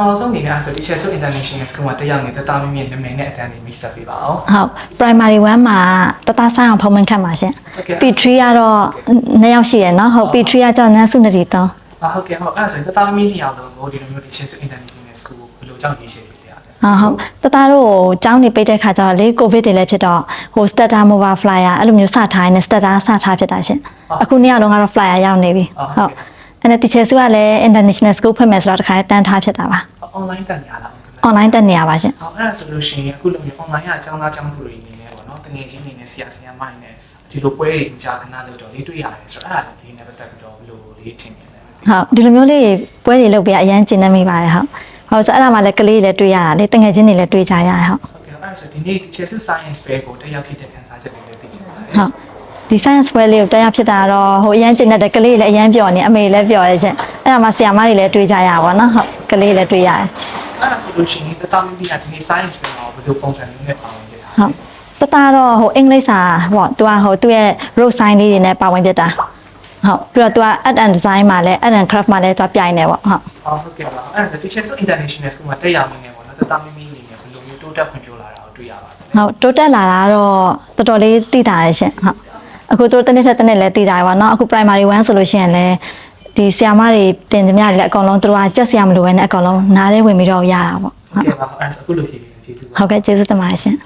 အောင်ဆုံးအနေနဲ့အဲ့ဆို Teacher So International School မှာတက်ရောက်နေတဲ့တာမင်းမြင့်နာမည်နဲ့အတန်းလေးမိတ်ဆက်ပေးပါအောင်ဟုတ် primary 1မှာတသားဆိုင်အောင်ဖုံးမခတ်ပါရှင်ဟုတ်ကဲ့ P3 ကတော့နှစ်ယောက်ရှိရယ်နော်ဟုတ် P3 ကကြောင့်နန်းစုနေတီတော့အာဟုတ်ကဲ့ဟုတ်အဲ့ဆိုတာမင်းနှစ်ယောက်လုံးကိုဒီလိုမျိုး Teacher So International School ကိုဘယ်လိုကြောင့်ရေးချင်ပေးလဲဟာဟုတ်တသားတို့ကိုကျောင်းနေပိတ်တဲ့ခါကျတော့လေကိုဗစ်တွေလည်းဖြစ်တော့ဟို starter mobile flyer အဲ့လိုမျိုးစထားရင် starter စထားဖြစ်တာရှင်အခုနေ့ကတော့ကတော့ flyer ရောက်နေပြီဟုတ် အဲ့ဒါ teacher စုကလည်း international school ဖွင့်မယ်ဆိုတော့တခါတန်းထားဖြစ်တာပါ online တက်နေရလား online တက်နေရပါရှင်ဟုတ်အဲ့ဒါဆိုလို့ရှိရင်အခုလိုမျိုး online ကအကြောင်းသားအကြောင်းသူတွေအနေနဲ့ပေါ့နော်တငယ်ချင်းတွေနဲ့ဆရာဆရာမတွေနဲ့ဒီလိုပွဲတွေကြာခဏလို့တော့လေးတွေ့ရတယ်ဆိုတော့အဲ့ဒါလည်းဒီနဲ့ပတ်သက်ပြီးတော့ဘယ်လိုလေးထင်နေလဲဟုတ်ဒီလိုမျိုးလေးပွဲတွေလုပ်ပြအရန်ကျင်းနေမိပါတယ်ဟုတ်ဟုတ်ဆိုအဲ့ဒါမှလည်းကလေးတွေလည်းတွေ့ရတာလေတငယ်ချင်းတွေလည်းတွေ့ကြရတယ်ဟုတ်ဟုတ်ကဲ့အဲ့ဒါဆိုဒီနေ့ Teacher So Science Fair ကိုတက်ရောက်ခဲ့တဲ့ခန်းစားချက်တွေလည်းသိချင်ပါတယ်ဟုတ် ဒီ science ပွဲလေးကိုတရားဖြစ်တာတော့ဟိုအရန်ကျင်းတဲ့ကလေးတွေလည်းအရန်ပျော်နေအမေလည်းပျော်တယ်ရှင်အဲ့ဒါမှဆရာမတွေလည်းတွေ့ကြရပါတော့ဟုတ်ကလေးလည်းတွေ့ရတယ်အဲ့ဒါဆိုလို့ရှိရင်တတမီဒီကဒီနေ့ science ပဲတော့ဘယ်လိုပုံစံမျိုးနဲ့ပါဝင်ခဲ့တာဟုတ်တသားတော့ဟိုအင်္ဂလိပ်စာပေါ့သူကဟိုသူ့ရဲ့ road sign လေးတွေနဲ့ပါဝင်ပြတာဟုတ်ပြီးတော့သူက art and design မှာလည်း art and craft မှာလည်းသူကပြိုင်နေပေါ့ဟုတ်ဟုတ်ဟုတ်ကဲ့ပါအဲ့ဒါဆို Teacher So International School မှာတက်ရောက်နေနေပေါ့နော်တတမီမီအနေနဲ့ဘယ်လိုမျိုးတိုးတက်ဖွံ့ဖြိုးလာတာကိုတွေ့ရပါတယ်ဟုတ်တိုးတက်လာတာတော့တော်တော်လေးသိတာရရှင်ဟုတ် အခုတို့တစ်နေ့ထက်တစ်နေ့လည်းသိတာရပါတော့အခု primary 1ဆိုလို့ရှိရင်လည်းဒီဆရာမတွေတင်ကြမြတွေလည်းအကုန်လုံးသူတို့ကကြက်ဆရာမလိုပဲနဲ့အကုန်လုံးနားထဲဝင်ပြီးတော့ရတာပေါ့ဟုတ်ကဲ့ပါအဲ့ဒါဆိုအခုလိုဖြေပြီးကျေးဇူးပါဟုတ်ကဲ့ကျေးဇူးတင်ပါတယ်ရှင်